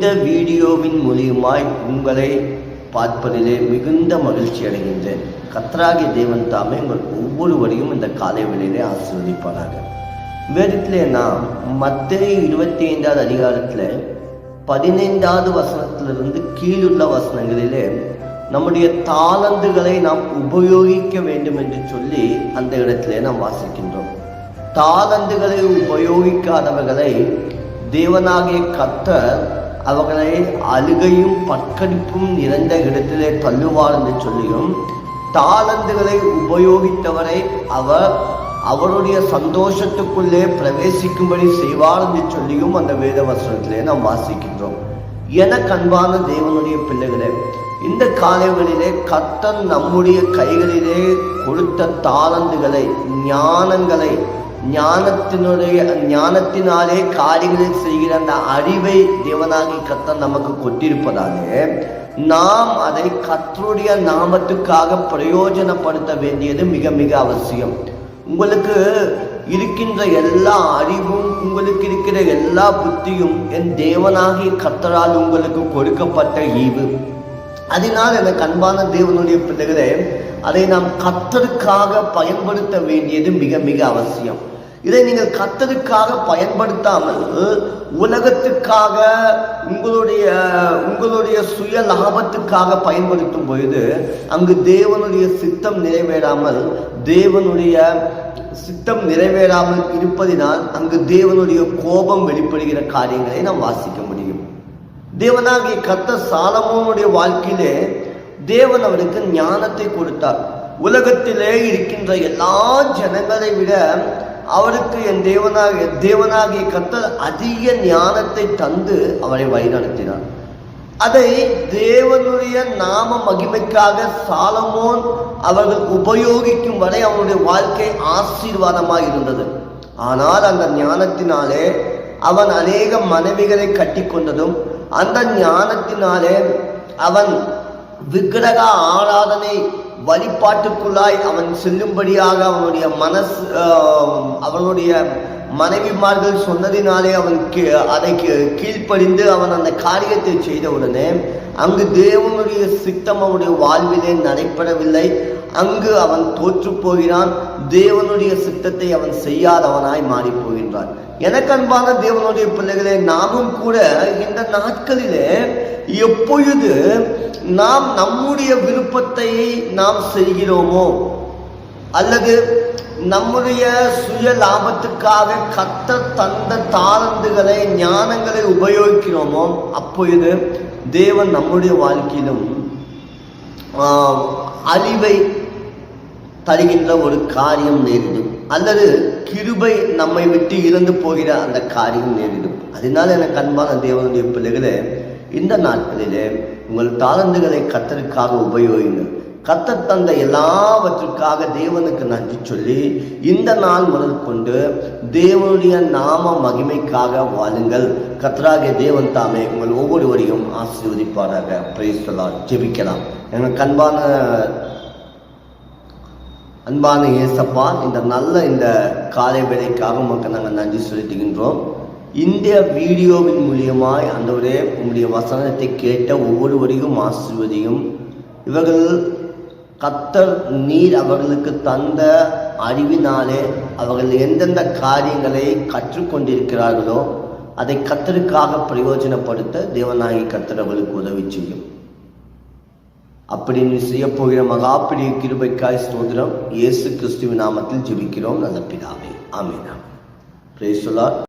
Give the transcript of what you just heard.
இந்த வீடியோவின் மூலியமாய் உங்களை பார்ப்பதிலே மிகுந்த மகிழ்ச்சி அடைகின்றேன். கத்ராகி தேவன் தாமே உங்கள் ஒவ்வொருவரையும் இந்த காலை வேளையிலே ஆசீர்வதிப்பாராக. வேதத்திலே நாம் மத்திய இருபத்தி ஐந்தாவது அதிகாரத்தில் பதினைந்தாவது வசனத்திலிருந்து கீழுள்ள வசனங்களிலே நம்முடைய தாளந்துகளை நாம் உபயோகிக்க வேண்டும் என்று சொல்லி அந்த இடத்திலே நாம் வாசிக்கின்றோம். தாளந்துகளை உபயோகிக்காதவர்களை தேவனாகிய கத்தர் அவர்களை அழுகையும் பற்கடிப்பும் நிறைந்த இடத்திலே தள்ளுவார் என்று சொல்லியும் தாளந்துகளை உபயோகித்தவரை அவர் அவருடைய சந்தோஷத்துக்குள்ளே பிரவேசிக்கும்படி செய்வார் என்று சொல்லியும் அந்த வேத வசனத்திலே நாம் வாசிக்கின்றோம். என கண்பான தேவனுடைய பிள்ளைகளே இந்த காலங்களிலே கத்தன் நம்முடைய கைகளிலே கொடுத்த தாளந்துகளை ஞானங்களை ஞானத்தினுடைய ஞானத்தினாலே காரியங்களை செய்கிற அந்த அறிவை தேவனாகி கர்த்தர் நமக்கு கொட்டிருப்பதாலே நாம் அதை கத்தருடைய நாமத்துக்காக பிரயோஜனப்படுத்த வேண்டியது மிக மிக அவசியம். உங்களுக்கு இருக்கின்ற எல்லா அறிவும் உங்களுக்கு இருக்கிற எல்லா புத்தியும் என் தேவனாகிய கத்தரால் உங்களுக்கு கொடுக்கப்பட்ட ஈவு. அதனால் எனக்கு அன்பான தேவனுடைய பிள்ளைகளே அதை நாம் கத்தருக்காக பயன்படுத்த வேண்டியது மிக மிக அவசியம். இதை நீங்கள் கத்ததுக்காக பயன்படுத்தாமல் உலகத்துக்காக உங்களுடைய உங்களுடைய சுய லாபத்துக்காக பயன்படுத்தும் பொழுது அங்கு தேவனுடைய சித்தம் நிறைவேறாமல் தேவனுடைய சித்தம் நிறைவேறாமல் இருப்பதினால் அங்கு தேவனுடைய கோபம் வெளிப்படுகிற காரியங்களை நாம் வாசிக்க முடியும். தேவனாகிய கத்த சாலமோனுடைய வாழ்க்கையிலே தேவன் அவருக்கு ஞானத்தை கொடுத்தார். உலகத்திலே இருக்கின்ற எல்லா ஜனங்களை விட அவருக்கு என் தேவனாக தேவனாகிய கத்தர் அதிக ஞானத்தை தந்து அவரை வழிநடத்தினார். அதை தேவனுடைய நாம மகிமைக்காக சாலமோன் அவர்கள் உபயோகிக்கும் வரை அவனுடைய வாழ்க்கை ஆசீர்வாதமாக இருந்தது. ஆனால் அந்த ஞானத்தினாலே அவன் அநேக மனைவிகளை கட்டி கொண்டதும் அந்த ஞானத்தினாலே அவன் விக்கிரக ஆராதனை வழிபாட்டுக்குள்ளாய் அவன் செல்லும்படியாக அவனுடைய மனசு அவனுடைய மனைவிமார்கள் சொன்னதினாலே அவன் அதை கீழ்ப்படிந்து அவன் அந்த காரியத்தை உடனே அங்கு தேவனுடைய சித்தம் அவனுடைய வாழ்விலே நடைபெறவில்லை. அங்கு அவன் தோற்று போகிறான். தேவனுடைய சித்தத்தை அவன் செய்யாதவனாய் மாறி போகின்றான் எனக்கு அன்பான தேவனுடைய பிள்ளைகளே நாமும் கூட இந்த நாட்களிலே எப்பொழுது நாம் நம்முடைய விருப்பத்தை நாம் செய்கிறோமோ அல்லது நம்முடைய சுய லாபத்துக்காக கத்த தந்த தாளந்துகளை ஞானங்களை உபயோகிக்கிறோமோ அப்பொழுது தேவன் நம்முடைய வாழ்க்கையிலும் அழிவை தருகின்ற ஒரு காரியம் நேரிடும். அல்லது கிருபை நம்மை விட்டு இறந்து போகிற அந்த காரியம் நேரிடும். அதனால எனக்கு அன்பான தேவனுடைய பிள்ளைகளை இந்த நாட்களிலே உங்கள் தாளந்துகளை கத்தருக்காக உபயோகிங்கள் கத்தர் தந்த எல்லாவற்றுக்காக தேவனுக்கு நன்றி சொல்லி இந்த நாள் முதல் கொண்டு தேவனுடைய நாம மகிமைக்காக வாழுங்கள். கத்தராகிய தேவன் தாமே உங்கள் ஒவ்வொருவரையும் ஆசீர்வதிப்பாராக. பிரைஸ்லாம் ஜெபிக்கலாம். எனக்கு அன்பான அன்பான ஏசப்பா இந்த நல்ல இந்த காலை வேலைக்காக உமக்கு நாங்கள் நன்றி செலுத்துகின்றோம். இந்த வீடியோவின் மூலியமாய் அந்தவரே உங்களுடைய வசனத்தை கேட்ட ஒவ்வொருவரையும் ஆசிர்வதியும். இவர்கள் கத்தர் நீர் அவர்களுக்கு தந்த அறிவினாலே அவர்கள் எந்தெந்த காரியங்களை கற்றுக்கொண்டிருக்கிறார்களோ அதை கத்தருக்காக பிரயோஜனப்படுத்த தேவநாயகி கத்தர் அவர்களுக்கு உதவி செய்யும். அப்படி நீ செய்ய போகிற மகாப்பிரிய கிருபைக்காய் ஸ்தோதிரம் இயேசு கிறிஸ்துவின் நாமத்தில் ஜெபிக்கிறோம். நல்ல பிதாவே. ஆமீனா. பிரேசுலா